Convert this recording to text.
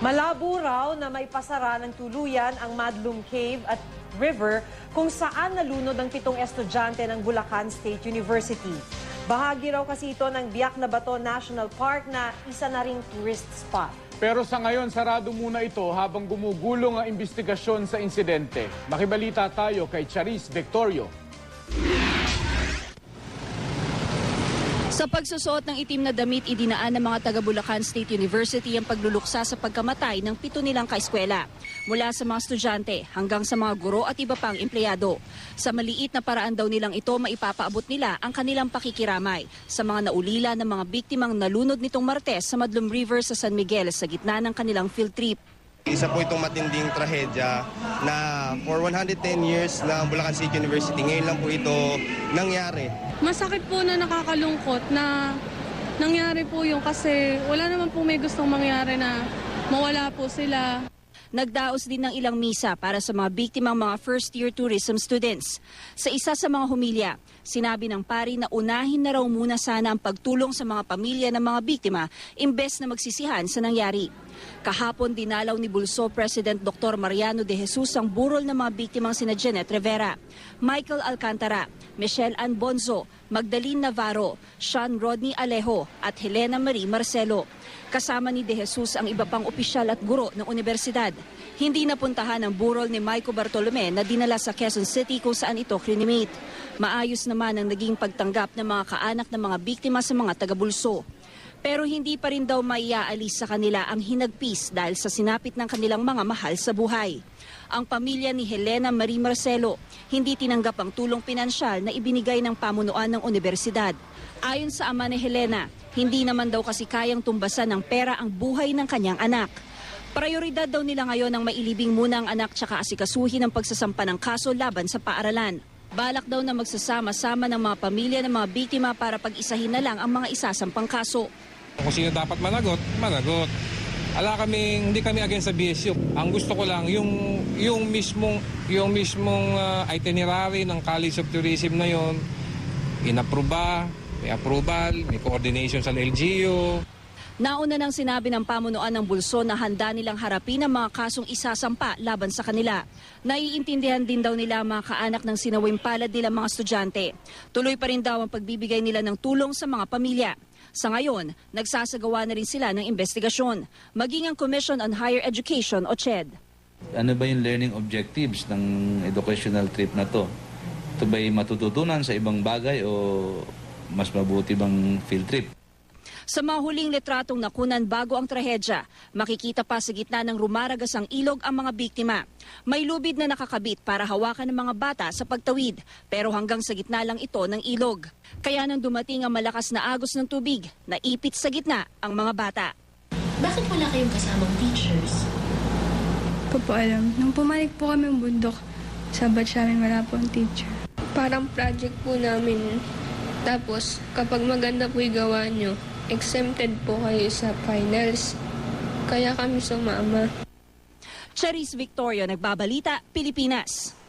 Malabo raw na may pasara ng tuluyan ang Madlum Cave at River kung saan nalunod ang pitong estudyante ng Bulacan State University. Bahagi raw kasi ito ng Biak na Bato National Park na isa na ring tourist spot. Pero sa ngayon, sarado muna ito habang gumugulong ang investigasyon sa insidente. Makibalita tayo kay Charis Victorio. Sa pagsusuot ng itim na damit, idinaan ng mga taga Bulacan State University ang pagluluksa sa pagkamatay ng pito nilang kaeskwela. Mula sa mga estudyante hanggang sa mga guro at iba pang empleyado. Sa maliit na paraan daw nilang ito, maipapaabot nila ang kanilang pakikiramay sa mga naulila ng mga biktimang nalunod nitong Martes sa Madlum River sa San Miguel sa gitna ng kanilang field trip. Isa po itong matinding trahedya na for 110 years na Bulacan State University, ngayon lang po ito nangyari. Masakit po na nakakalungkot na nangyari po yung kasi wala naman po may gustong mangyari na mawala po sila. Nagdaos din ng ilang misa para sa mga biktimang mga first-year tourism students. Sa isa sa mga humilya, sinabi ng pari na unahin na raw muna sana ang pagtulong sa mga pamilya ng mga biktima imbes na magsisihan sa nangyari. Kahapon dinalaw ni Bulso President Dr. Mariano de Jesus ang burol ng mga biktimang sina Janet Rivera, Michael Alcantara, Michelle Ann Bonzo, Magdalene Navarro, Sean Rodney Alejo at Helena Marie Marcelo. Kasama ni De Jesus ang iba pang opisyal at guro ng universidad. Hindi napuntahan ang burol ni Maico Bartolome na dinala sa Quezon City kung saan ito krinimate. Maayos naman ang naging pagtanggap ng mga kaanak ng mga biktima sa mga taga-bulso. Pero hindi pa rin daw maiaalis sa kanila ang hinagpis dahil sa sinapit ng kanilang mga mahal sa buhay. Ang pamilya ni Helena Marie Marcelo hindi tinanggap ang tulong pinansyal na ibinigay ng pamunuan ng universidad. Ayon sa ama ni Helena, hindi naman daw kasi kayang tumbasan ng pera ang buhay ng kanyang anak. Prioridad daw nila ngayon ang mailibing muna ang anak tsaka asikasuhin ang pagsasampa ng kaso laban sa paaralan. Balak daw na magsasama-sama ng mga pamilya ng mga biktima para pag-isahin na lang ang mga isasampang kaso. Kung sino dapat managot, managot. Ala kami, hindi kami against sa BSU. Ang gusto ko lang, yung, yung mismong, yung mismong ah, itinerary ng College of Tourism na yon, inaproba, may approval, may coordination sa LGU. Nauna nang sinabi ng pamunuan ng Bulso na handa nilang harapin ang mga kasong isasampa laban sa kanila. Naiintindihan din daw nila mga kaanak ng sinawing palad nilang mga estudyante. Tuloy pa rin daw ang pagbibigay nila ng tulong sa mga pamilya. Sa ngayon, nagsasagawa na rin sila ng investigasyon, maging ang Commission on Higher Education o CHED. Ano ba yung learning objectives ng educational trip na to? Ito ba'y matututunan sa ibang bagay o mas mabuti bang field trip? Sa mga huling litratong nakunan bago ang trahedya, makikita pa sa gitna ng rumaragas ang ilog ang mga biktima. May lubid na nakakabit para hawakan ng mga bata sa pagtawid, pero hanggang sa gitna lang ito ng ilog. Kaya nang dumating ang malakas na agos ng tubig, naipit sa gitna ang mga bata. Bakit wala kayong kasamang teachers? Ko po alam. Nung pumalik po kami ng bundok, sa batch namin wala po ang teacher. Parang project po namin. Tapos, kapag maganda po yung gawa nyo, exempted po kayo sa finals. Kaya kami sumama. Charis Victorio, Nagbabalita, Pilipinas.